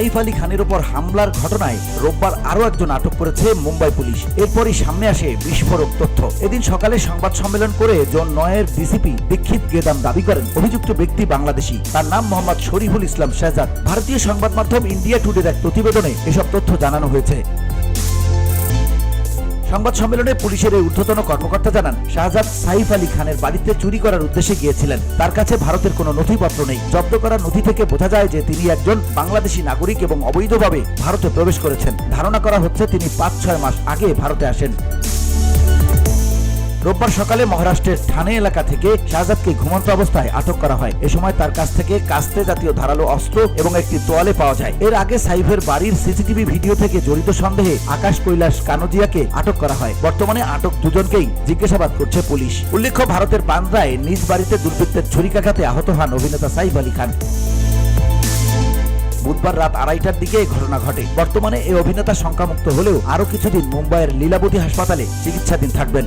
সাইফ আলী খানের ওপর হামলার ঘটনায় রোববার আরও একজন আটক করেছে মুম্বাই পুলিশ। এরপরই সামনে আসে বিস্ফোরক তথ্য। এদিন সকালে সংবাদ সম্মেলন করে জন নয়ের ডিসিপি দীক্ষিত গেদাম দাবি করেন, অভিযুক্ত ব্যক্তি বাংলাদেশি। তার নাম মোহাম্মদ শরীফুল ইসলাম শেহজাদ ভারতীয় সংবাদ মাধ্যম ইন্ডিয়া টুডের এক প্রতিবেদনে এসব তথ্য জানানো হয়েছে। সংবাদ সম্মেলনে পুলিশের এই ঊর্ধ্বতন কর্মকর্তা জানান, শাহজাদ সাইফ আলী খানের বাড়িতে চুরি করার উদ্দেশ্যে গিয়েছিলেন। তার কাছে ভারতের কোনো নথিপত্র নেই। জব্দ করা নথি থেকে বোঝা যায় যে তিনি একজন বাংলাদেশী নাগরিক এবং অবৈধভাবে ভারতে প্রবেশ করেছেন। ধারণা করা হচ্ছে তিনি পাঁচ ছয় মাস আগে ভারতে আসেন। রোববার সকালে মহারাষ্ট্রের ঠানে এলাকা থেকে শাহজাদকে ঘুমন্ত অবস্থায় আটক করা হয়। এ সময় তার কাছ থেকে কাস্তে জাতীয় ধারালো অস্ত্র এবং একটি তোয়ালে পাওয়া যায়। এর আগে সাইফের বাড়ির সিসিটিভি ভিডিও থেকে জড়িত সন্দেহে আকাশ কৈলাস কানোজিয়াকে আটক করা হয়। বর্তমানে আটক দুজনকেই জিজ্ঞাসাবাদ করছে পুলিশ। উল্লেখ্য, ভারতের বান্দ্রায় নিজ বাড়িতে দুর্বৃত্তের ছুরিকাঘাতে আহত হন অভিনেতা সাইফ আলী খান। বুধবার রাত আড়াইটার দিকে এই ঘটনা ঘটে। বর্তমানে এই অভিনেতা শঙ্কামুক্ত হলেও আরও কিছুদিন মুম্বাইয়ের লীলাবতী হাসপাতালে চিকিৎসাধীন থাকবেন।